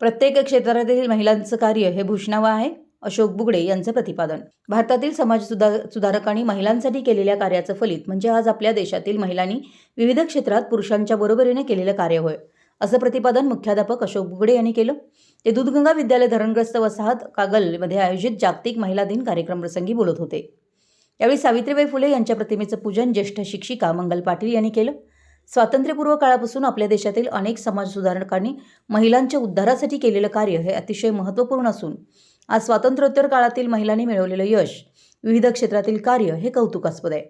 प्रत्येक क्षेत्रातील महिलांचं कार्य हे भूषणावं आहे. अशोक बुगडे यांचं प्रतिपादन. भारतातील समाज सुधा सुधारकांनी महिलांसाठी केलेल्या कार्याचं फलित म्हणजे आज आपल्या देशातील महिलांनी विविध क्षेत्रात पुरुषांच्या बरोबरीने केलेलं कार्य होय. असं प्रतिपादन मुख्याध्यापक अशोक बुगडे यांनी केलं. ते दूधगंगा विद्यालय धरणग्रस्त वसाहत कागलमध्ये आयोजित जागतिक महिला दिन कार्यक्रमप्रसंगी बोलत होते. यावेळी सावित्रीबाई फुले यांच्या प्रतिमेचं पूजन ज्येष्ठ शिक्षिका मंगल पाटील यांनी केलं. स्वातंत्र्यपूर्व काळापासून आपल्या देशातील अनेक समाज सुधारकांनी महिलांच्या उद्धारासाठी केलेलं कार्य हे अतिशय महत्त्वपूर्ण असून आज स्वातंत्र्योत्तर काळातील महिलांनी मिळवलेलं यश विविध क्षेत्रातील कार्य हे कौतुकास्पद आहे.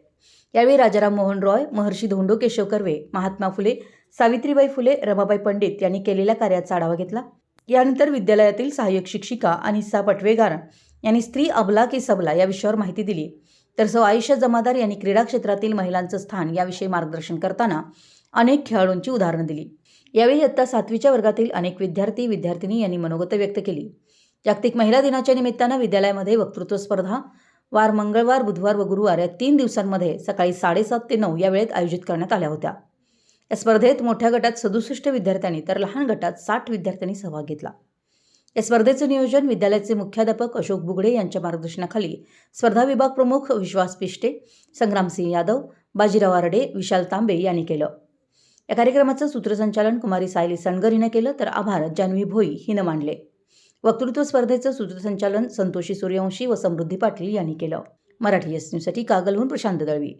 यावेळी राजाराम मोहन रॉय महर्षी धोंडो केशव कर्वे महात्मा फुले सावित्रीबाई फुले रमाबाई पंडित यांनी केलेल्या कार्याचा आढावा घेतला. यानंतर विद्यालयातील सहाय्यक शिक्षिका अनिसा पटवेगार यांनी स्त्री अबला की सबला या विषयावर माहिती दिली. तर सौ आयुष्य जमादार यांनी क्रीडा क्षेत्रातील महिलांचं स्थान याविषयी मार्गदर्शन करताना अनेक खेळाडूंची उदाहरणं दिली. यावेळी इयत्ता सातवीच्या वर्गातील अनेक विद्यार्थी विद्यार्थिनी यांनी मनोगत व्यक्त केली. जागतिक महिला दिनाच्या निमित्तानं विद्यालयामध्ये वक्तृत्व स्पर्धा वार मंगळवार बुधवार व गुरुवार या तीन दिवसांमध्ये सकाळी साडेसात ते नऊ या वेळेत आयोजित करण्यात आल्या होत्या. या स्पर्धेत मोठ्या गटात सदुसष्ट विद्यार्थ्यांनी तर लहान गटात साठ विद्यार्थ्यांनी सहभाग घेतला. या स्पर्धेचं नियोजन विद्यालयाचे मुख्याध्यापक अशोक बुगडे यांच्या मार्गदर्शनाखाली स्पर्धा विभाग प्रमुख विश्वास पिष्टे संग्रामसिंह यादव बाजीराव आरडे विशाल तांबे यांनी केलं. या कार्यक्रमाचं सूत्रसंचालन कुमारी सायली सणगर हिनं केलं तर आभार जान्हवी भोई हिनं मांडले वक्तृत्व स्पर्धेचं सूत्रसंचालन संतोषी सूर्यवंशी व समृद्धी पाटील यांनी केलं. मराठी एस न्यूजसाठी कागलहून प्रशांत दळवी.